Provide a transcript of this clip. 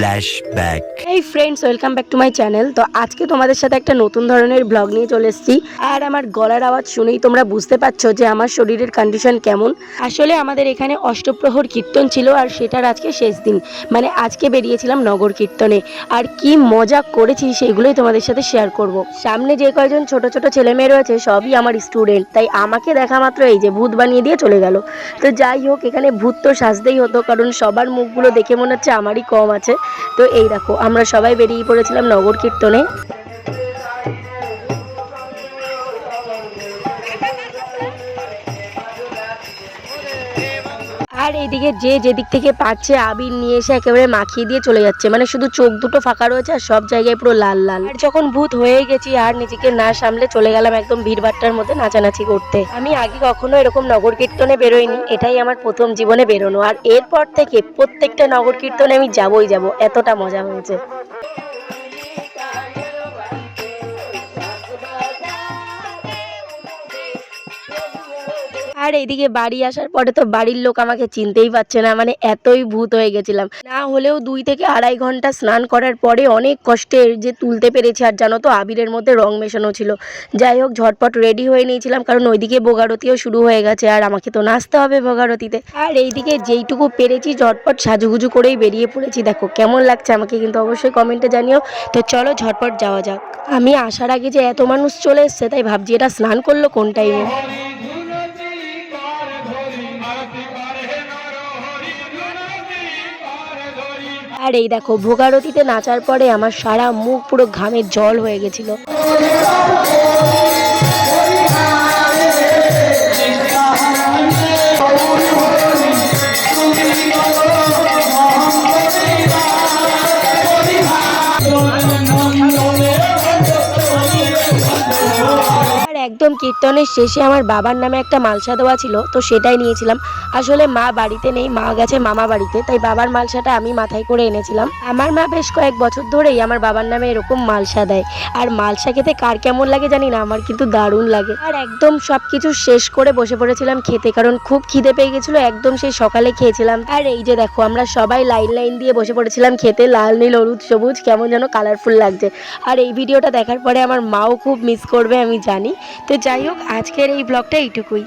Flashback. এই friends welcome back to my channel তো আজকে তোমাদের সাথে একটা নতুন ধরনের ব্লগ নিয়ে চলে এসেছি। আর আমার গলার আওয়াজ শুনেই তোমরা বুঝতে পারছ যে আমার শরীরের কন্ডিশন কেমন। আসলে আমাদের এখানে অষ্টপ্রহর কীর্তন ছিল আর সেটার আজকে শেষ দিন। মানে আজকে বেরিয়েছিলাম নগর কীর্তনে। আর কি মজা করেছি সেগুলোই তোমাদের সাথে শেয়ার করব। সামনে যে কয়জন ছোট ছোট ছেলে মেয়ে রয়েছে, সবই আমার স্টুডেন্ট তাই আমাকে দেখা মাত্র এই যে ভূত বানিয়ে দিয়ে চলে গেল। তো যাই হোক, এখানে ভূত তো সাজতেই হতো, কারণ সবার মুখগুলো দেখে মনে হচ্ছে আমারই কম আছে। তো এই দেখো আমরা সবাই বেরিয়ে পড়েছিলাম নগর কীর্তনে। আর এইদিকে যে যেদিক থেকে পাচ্ছে আবির নিয়ে এসে একেবারে মাখিয়ে দিয়ে চলে যাচ্ছে। মানে শুধু চোখ দুটো ফাঁকা রয়েছে আর সব জায়গায় পুরো লাল লাল। আর যখন ভূত হয়ে গেছি আর নিজেকে না সামলে চলে গেলাম একদম ভিড়ভাট্টার মধ্যে নাচানাচি করতে। আমি আগে কখনো এরকম নগর কীর্তনে বেরোইনি, এটাই আমার প্রথম জীবনে বেরোনো। আর এরপর থেকে প্রত্যেকটা নগর কীর্তনে আমি যাবই যাব, এতটা মজা হয়েছে। আর এইদিকে বাড়ি আসার পরে তো বাড়ির লোক আমাকে চিনতেই পারছে না মানে এতই ভূত হয়ে গেছিলাম। না হলেও দুই থেকে আড়াই ঘণ্টা স্নান করার পরে অনেক কষ্টে যে তুলতে পেরেছি, আর জানো তো আবিরের মধ্যে রং মেশানো ছিল। যাই হোক, ঝটপট রেডি হয়ে নিয়েছিলাম, কারণ ওইদিকে বোগারতিও শুরু হয়ে গেছে, আর আমাকে তো নাচতে হবে বোগারতিতে আর এইদিকে যেইটুকু পেরেছি, ঝটপট সাজুগুজু করেই বেরিয়ে পড়েছি। দেখো কেমন লাগছে আমাকে কিন্তু অবশ্যই কমেন্টে জানিও। তো চলো ঝটপট যাওয়া যাক। আমি আসার আগে যে এত মানুষ চলে এসছে, তাই ভাবছি এটা স্নান করল কোন টাইমে আর এই দেখো, ভোগারতিতে নাচার পরে আমার সারা মুখ পুরো ঘামের জল হয়ে গেছিল। আর একদম কীর্তনের শেষে আমার বাবার নামে একটা মালসা দেওয়া ছিল, তো সেটাই নিয়েছিলাম। আসলে মা বাড়িতে নেই, মা গেছে মামা বাড়িতে, তাই বাবার মালসাটা আমি মাথায় করে এনেছিলাম। আমার মা বেশ কয়েক বছর ধরেই আমার বাবার নামে এরকম মালসা দেয়। আর মালসা খেতে কার কেমন লাগে জানি না, আমার কিন্তু দারুণ লাগে। আর একদম সব কিছু শেষ করে বসে পড়েছিলাম খেতে, কারণ খুব খিদে পেয়ে গেছিল, একদম সেই সকালে খেয়েছিলাম। আর এই যে দেখো, আমরা সবাই লাইন লাইন দিয়ে বসে পড়েছিলাম খেতে, লাল, নীল, হলুদ, সবুজ, কেমন যেন কালারফুল লাগছে। আর এই ভিডিওটা দেখার পরে আমার মাও খুব মিস করবে, আমি জানি। তো যাই হোক আজকের এই ব্লগটা এইটুকুই।